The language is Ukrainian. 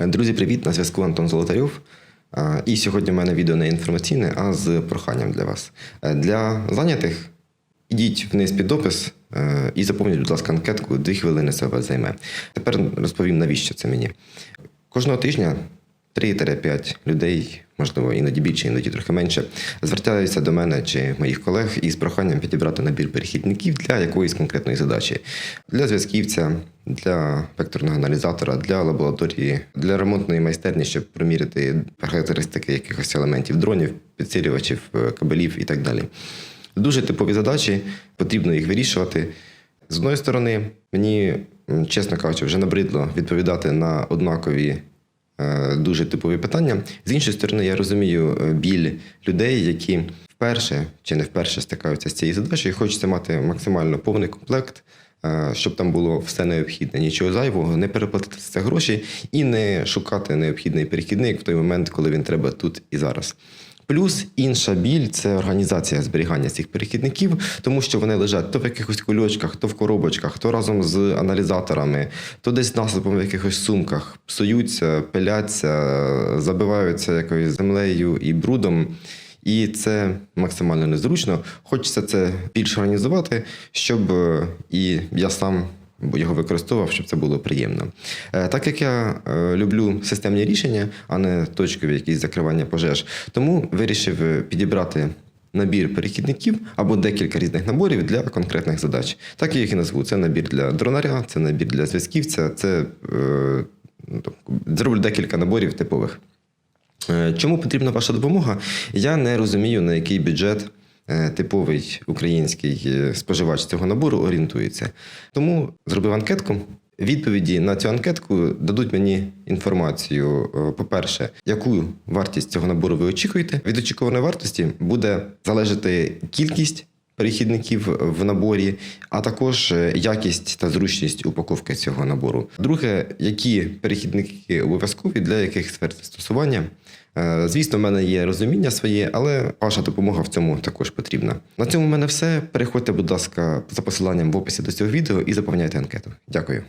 Друзі, привіт! На зв'язку Антон Золотарьов. І сьогодні в мене відео не інформаційне, а з проханням для вас. Е, Для зайнятих ідіть вниз під допис е, і заповніть, будь ласка, анкетку, дві хвилини це займе. Тепер розповім, навіщо це мені. Кожного тижня 3-5 людей, можливо, іноді більше, іноді трохи менше, звертаються до мене чи моїх колег із проханням підібрати набір перехідників для якоїсь конкретної задачі. Для зв'язківця, для векторного аналізатора, для лабораторії, для ремонтної майстерні, щоб проміряти характеристики якихось елементів дронів, підсилювачів, е, кабелів і так далі. Дуже типові задачі, потрібно їх вирішувати. З одної сторони, мені, чесно кажучи, вже набридло відповідати на однакові дуже типові питання. З іншої сторони, я розумію е, біль людей, які вперше чи не вперше стикаються з цією задачею. і Хочеться мати максимально повний комплект, е, щоб там було все необхідне, нічого зайвого, не переплатити за гроші і не шукати необхідний перехідник в той момент, коли він треба тут і зараз. Плюс інша біль це організація зберігання цих перехідників, тому що вони лежать то в якихось кульочках, то в коробочках, то разом з аналізаторами, то десь насипом в якихось сумках, псуються, пиляться, забиваються якоюсь землею і брудом. І це максимально незручно. Хочеться це більш організувати, щоб е, і я сам його використовував, щоб це було приємно. Е, Так як я е, люблю системні рішення, а не точкові якісь закривання пожеж, тому вирішив е, підібрати набір перехідників або декілька різних наборів для конкретних задач. Так я їх і назву. Це набір для дронаря, це набір для зв'язківця, це е, ну, зроблю декілька наборів типових. Чому потрібна ваша допомога? Я не розумію, на який бюджет типовий український е, споживач цього набору орієнтується. Тому зробив анкетку. Відповіді на цю анкетку дадуть мені інформацію. е, По-перше, яку вартість цього набору ви очікуєте. Від очікуваної вартості буде залежати кількість перехідників в наборі, а також е, якість та зручність упаковки цього набору. Друге, які перехідники обов'язкові для яких сфер застосування. Е, Звісно, в мене є розуміння своє, але ваша допомога в цьому також потрібна. На цьому в мене все. Переходьте, будь ласка, за посиланням в описі до цього відео і заповняйте анкету. Дякую.